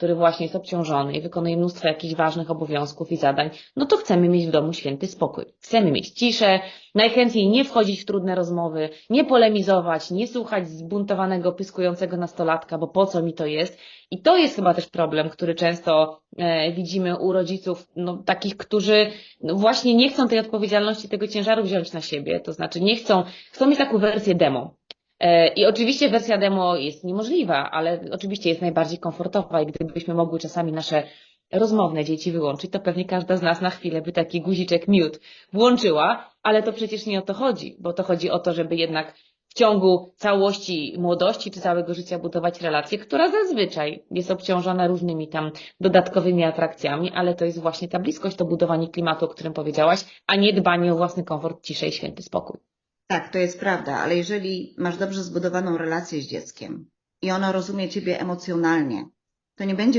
który właśnie jest obciążony i wykonuje mnóstwo jakichś ważnych obowiązków i zadań, no to chcemy mieć w domu święty spokój. Chcemy mieć ciszę, najchętniej nie wchodzić w trudne rozmowy, nie polemizować, nie słuchać zbuntowanego, pyskującego nastolatka, bo po co mi to jest. I to jest chyba też problem, który często e, widzimy u rodziców, no, takich, którzy no, właśnie nie chcą tej odpowiedzialności, tego ciężaru wziąć na siebie, to znaczy nie chcą, chcą mieć taką wersję demo. E, I oczywiście wersja demo jest niemożliwa, ale oczywiście jest najbardziej komfortowa i gdybyśmy mogły czasami nasze rozmowne dzieci wyłączyć, to pewnie każda z nas na chwilę by taki guziczek mute włączyła, ale to przecież nie o to chodzi, bo to chodzi o to, żeby jednak w ciągu całości młodości czy całego życia budować relację, która zazwyczaj jest obciążona różnymi tam dodatkowymi atrakcjami, ale to jest właśnie ta bliskość, to budowanie klimatu, o którym powiedziałaś, a nie dbanie o własny komfort, ciszę i święty spokój. Tak, to jest prawda, ale jeżeli masz dobrze zbudowaną relację z dzieckiem i ono rozumie ciebie emocjonalnie, to nie będzie